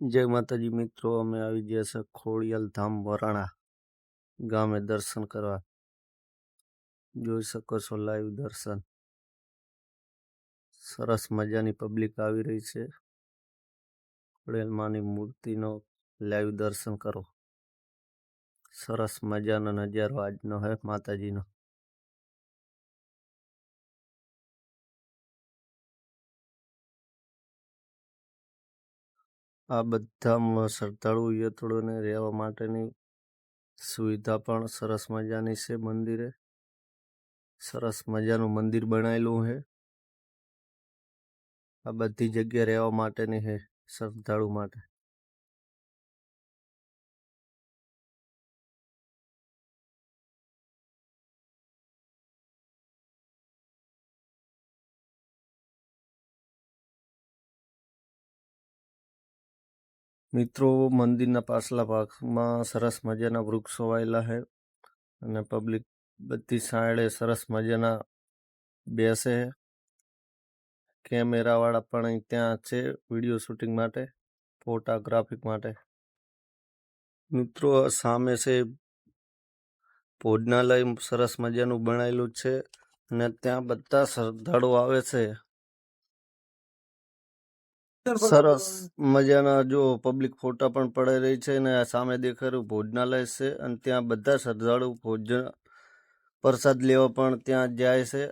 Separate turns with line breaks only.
જય માતાજી મિત્રો, અમે આવી ગયા છે ખોડિયાલ ધામ વરાણા ગામે દર્શન કરવા. જોઈ શકો છો લાઈવ દર્શન. સરસ મજાની પબ્લિક આવી રહી છે. ખોડિયાલ માની મૂર્તિનો લાઈવ દર્શન કરો. સરસ મજાનો નજારો આજનો હે માતાજીનો. આ બધા શ્રદ્ધાળુ યાત્રીઓને રહેવા માટેની સુવિધા પણ સરસ મજાની છે મંદિરે. સરસ મજાનું મંદિર બનાવેલું છે આ બધી જગ્યા રહેવા માટેની છે શ્રદ્ધાળુ માટે. મિત્રો, મંદિરના પાછલા ભાગમાં સરસ મજાના વૃક્ષો વાયેલા છે અને પબ્લિક બધી સાઈડે સરસ મજાના બેસે કેમેરાવાળા પણ ત્યાં છે વીડિયો શૂટિંગ માટે, ફોટોગ્રાફિક માટે. મિત્રો સામે છે ભોજનાલય, સરસ મજાનું બનાવેલું છે અને ત્યાં બધા શ્રદ્ધાળુઓ આવે છે. સરસ મજાના જો પબ્લિક ફોટા પણ પડાઈ રહી છે અને સામે દેખાયું ભોજનાલય છે અને ત્યાં બધા શ્રદ્ધાળુ ભોજન પ્રસાદ લેવા પણ ત્યાં જાય છે.